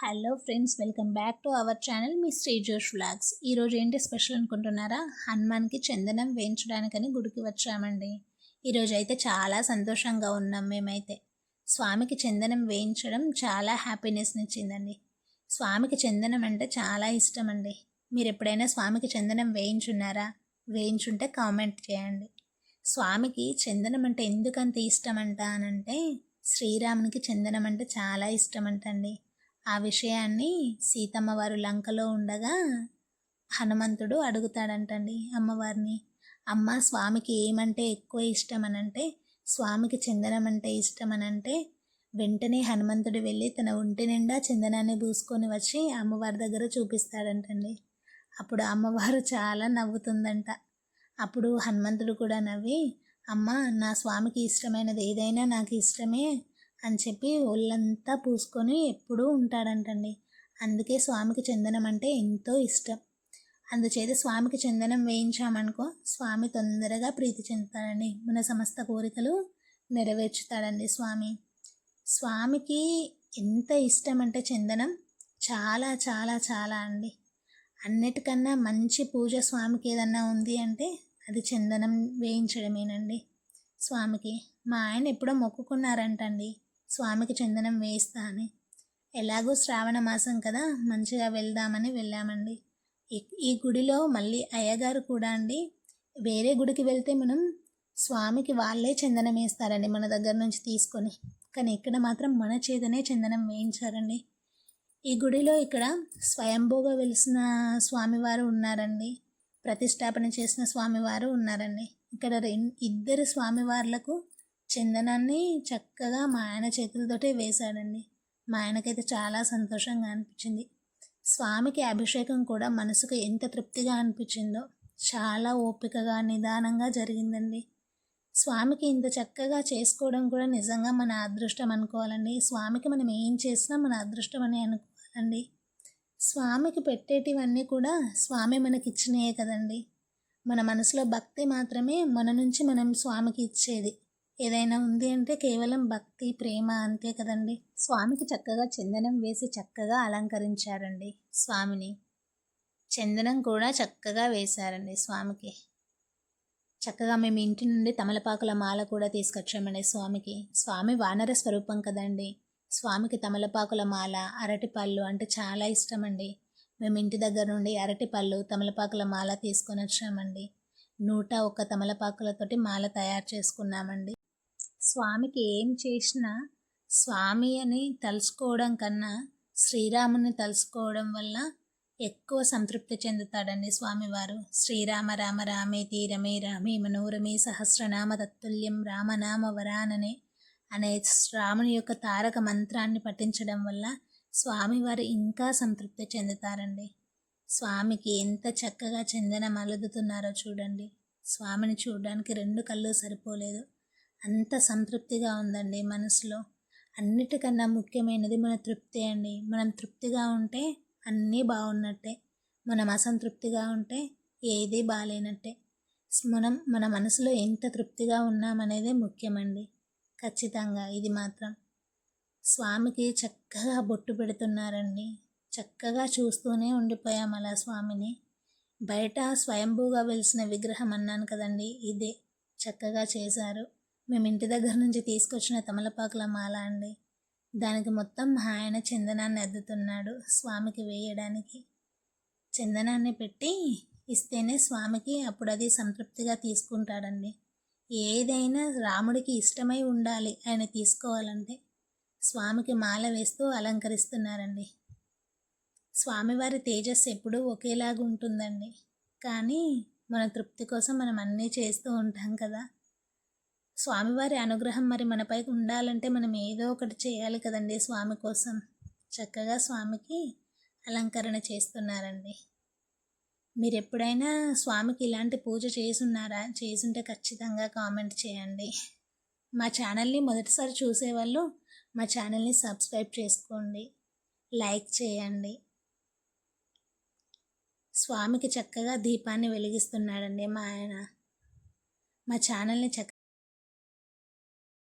Hello friends welcome back to our channel me Sri Josh vlogs ఈరోజు ఏంటి special అనుకుంటున్నారా? హనుమాన్కి చందనం వేయించడానికని గుడికి వచ్చామండి. ఈరోజు అయితే చాలా సంతోషంగా ఉన్నాం మేమైతే. స్వామికి చందనం వేయించడం చాలా హ్యాపీనెస్ని ఇచ్చిందండి స్వామికి చందనం అంటే చాలా ఇష్టం అండి మీరు ఎప్పుడైనా స్వామికి చందనం వేయించున్నారా? వేయించుంటే కామెంట్ చేయండి. స్వామికి చందనం అంటే ఎందుకంత ఇష్టం అంట అనంటే శ్రీరామునికి చందనం అంటే చాలా ఇష్టం అంటండి ఆ విషయాన్ని సీతమ్మ వారు లంకలో ఉండగా హనుమంతుడు అడుగుతాడంటండి అమ్మవారిని అమ్మ స్వామికి ఏమంటే ఎక్కువ ఇష్టం అనంటే స్వామికి చందనం అంటే ఇష్టం అనంటే వెంటనే హనుమంతుడు వెళ్ళి తన ఒంటి నిండా చందనాన్ని పూసుకొని వచ్చి అమ్మవారి దగ్గర చూపిస్తాడంటండి. అప్పుడు అమ్మవారు చాలా నవ్వుతుందంట. అప్పుడు హనుమంతుడు కూడా నవ్వి అమ్మ నా స్వామికి ఇష్టమైనది ఏదైనా నాకు ఇష్టమే అని చెప్పి ఒళ్ళంతా పూసుకొని ఎప్పుడూ ఉంటాడంటండి. అందుకే స్వామికి చందనం అంటే ఎంతో ఇష్టం. అందుచేత స్వామికి చందనం వేయించామనుకో స్వామి తొందరగా ప్రీతి చెందుతాడండి. మన సమస్త కోరికలు నెరవేర్చుతాడండి స్వామి. స్వామికి ఎంత ఇష్టం అంటే చందనం చాలా చాలా చాలా అండి. అన్నిటికన్నా మంచి పూజ స్వామికి ఏదన్నా ఉంది అంటే అది చందనం వేయించడమేనండి స్వామికి. మా ఆయన ఎప్పుడో మొక్కుకున్నారంటండి. స్వామికి చందనం వేయిస్తా అని. ఎలాగో శ్రావణ మాసం కదా మంచిగా వెళ్దామని వెళ్ళామండి. ఈ గుడిలో మళ్ళీ అయ్యగారు కూడా అండి వేరే గుడికి వెళ్తే మనం స్వామికి వాళ్ళే చందనం వేస్తారండి మన దగ్గర నుంచి తీసుకొని. కానీ ఇక్కడ మాత్రం మన చేతనే చందనం వేయించారండి. ఈ గుడిలో ఇక్కడ స్వయంభూగా వెలిసిన స్వామివారు ఉన్నారండి. ప్రతిష్టాపన చేసిన స్వామివారు ఉన్నారండి. ఇక్కడ ఇద్దరు స్వామివార్లకు చందనాన్ని చక్కగా మా ఆయన చేతులతోటే వేశాడండి. మా ఆయనకైతే చాలా సంతోషంగా అనిపించింది. స్వామికి అభిషేకం కూడా మనసుకు ఎంత తృప్తిగా అనిపించిందో చాలా ఓపికగా నిదానంగా జరిగిందండి. స్వామికి ఇంత చక్కగా చేసుకోవడం కూడా నిజంగా మన అదృష్టం అనుకోవాలండి. స్వామికి మనం ఏం చేసినా మన అదృష్టం అని అనుకోవాలండి. స్వామికి పెట్టేటివన్నీ కూడా స్వామి మనకి ఇచ్చినాయే కదండి. మన మనసులో భక్తి మాత్రమే మన నుంచి మనం స్వామికి ఇచ్చేది. ఏదైనా ఉంది అంటే కేవలం భక్తి ప్రేమ అంతే కదండి. స్వామికి చక్కగా చందనం వేసి చక్కగా అలంకరించారండి స్వామిని. చందనం కూడా చక్కగా వేశారండి స్వామికి. చక్కగా మేము ఇంటి నుండి తమలపాకుల మాల కూడా తీసుకొచ్చామండి స్వామికి. స్వామి వానర స్వరూపం కదండి. స్వామికి తమలపాకుల మాల అరటిపళ్ళు అంటే చాలా ఇష్టం అండి మేము ఇంటి దగ్గర నుండి అరటిపళ్ళు తమలపాకుల మాల తీసుకొని వచ్చామండి నూట ఒక్క తమలపాకులతోటి మాల తయారు చేసుకున్నామండి. స్వామికి ఏం చేసినా స్వామి అని తలుసుకోవడం కన్నా శ్రీరాముని తలుసుకోవడం వల్ల ఎక్కువ సంతృప్తి చెందుతాడండి స్వామివారు. శ్రీరామ రామ రామే తీరమే రామే మనోరమే సహస్రనామ తత్తుల్యం రామనామ వరాననే అనే రాముని యొక్క తారక మంత్రాన్ని పఠించడం వల్ల స్వామివారు ఇంకా సంతృప్తి చెందుతారండి. స్వామికి ఎంత చక్కగా చందనం అలుదుతున్నారో చూడండి. స్వామిని చూడడానికి రెండు కళ్ళు సరిపోలేదు. అంత సంతృప్తిగా ఉందండి మనసులో. అన్నిటికన్నా ముఖ్యమైనది మన తృప్తి అండి. మనం తృప్తిగా ఉంటే అన్నీ బాగున్నట్టే. మనం అసంతృప్తిగా ఉంటే ఏది బాగాలేనట్టే మనం మన మనసులో ఎంత తృప్తిగా ఉన్నామనేదే ముఖ్యమండి. ఖచ్చితంగా ఇది మాత్రం. స్వామికి చక్కగా బొట్టు పెడుతున్నారండి. చక్కగా చూస్తూనే ఉండిపోయాం అలా స్వామిని. బయట స్వయంభూగా వెలిసిన విగ్రహం అన్నాను కదండి ఇదే. చక్కగా చేశారు. మేము ఇంటి దగ్గర నుంచి తీసుకొచ్చిన తమలపాకుల మాల అండి. దానికి మొత్తం ఆయన చందనాన్ని అద్దుతున్నాడు స్వామికి వేయడానికి. చందనాన్ని పెట్టి ఇస్తేనే స్వామికి అప్పుడు అది సంతృప్తిగా తీసుకుంటాడండి. ఏదైనా రాముడికి ఇష్టమై ఉండాలి ఆయన తీసుకోవాలంటే స్వామికి మాల వేస్తూ అలంకరిస్తున్నారండి. స్వామివారి తేజస్సు ఎప్పుడూ ఒకేలాగా ఉంటుందండి కానీ మన తృప్తి కోసం మనం అన్నీ చేస్తూ ఉంటాం కదా. స్వామివారి అనుగ్రహం మరి మనపై ఉండాలంటే మనం ఏదో ఒకటి చేయాలి కదండి స్వామి కోసం. చక్కగా స్వామికి అలంకరణ చేస్తున్నారండి. మీరు ఎప్పుడైనా స్వామికి ఇలాంటి పూజ చేసున్నారా? చేసుంటే ఖచ్చితంగా కామెంట్ చేయండి. మా ఛానల్ని మొదటిసారి చూసేవాళ్ళు మా ఛానల్ని సబ్స్క్రైబ్ చేసుకోండి. లైక్ చేయండి. స్వామికి చక్కగా దీపాన్ని వెలిగిస్తున్నాడండి మా ఆయన. మా ఛానల్ని చక్క